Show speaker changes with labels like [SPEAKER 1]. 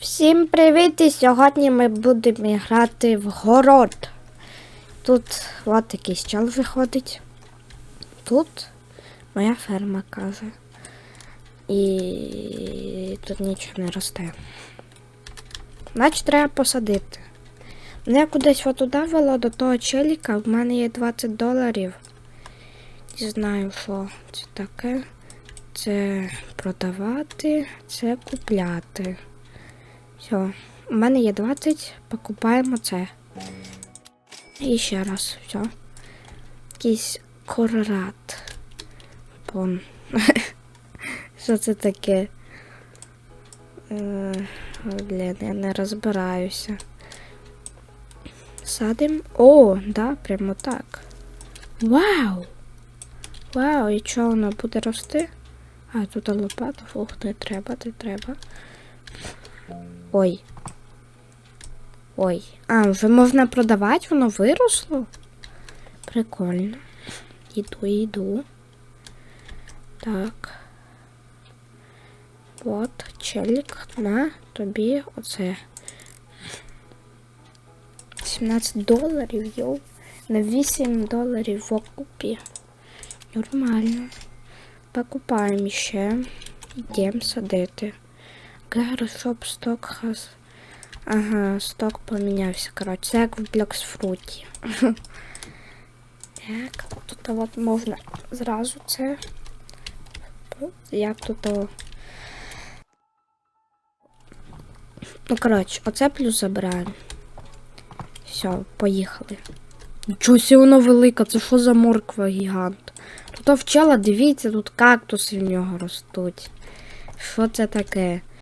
[SPEAKER 1] Всім привіт! І сьогодні ми будемо грати в город. Тут от якийсь чел виходить. Тут моя ферма каже. І тут нічого не росте. Значить, треба посадити. Мене кудись отуди вело до того челіка, в мене є 20 доларів. Не знаю, що це таке. Це продавати, це купляти. Все, у мене є 20, покупаємо це. І ще раз, все. Якийсь корорат. Пон. Що це таке? Е, Блін, я не розбираюся. Садим. О, да, прямо так. Вау! Вау, і що воно буде рости? А, тут лопата, фух, не треба, не треба. Ой. Ой. А, вже можна продавати, воно виросло? Прикольно. Іду, іду. Так. От, челік, на тобі оце. 17 доларів, йоу. На 8 доларів в окупі. Нормально. Покупаємо ще. Йдемо садити. Гаро, щоб сток хас. Ага, сток помінявся. Коротше, як в Блоксфруті. Так, тут от можна зразу це. Як тут. Ну, коротше, оце плюс забираємо. Все, поїхали. Нічого сі воно велика, це що за морква гігант? Тут вчала, дивіться, тут кактуси в нього ростуть. Що це таке?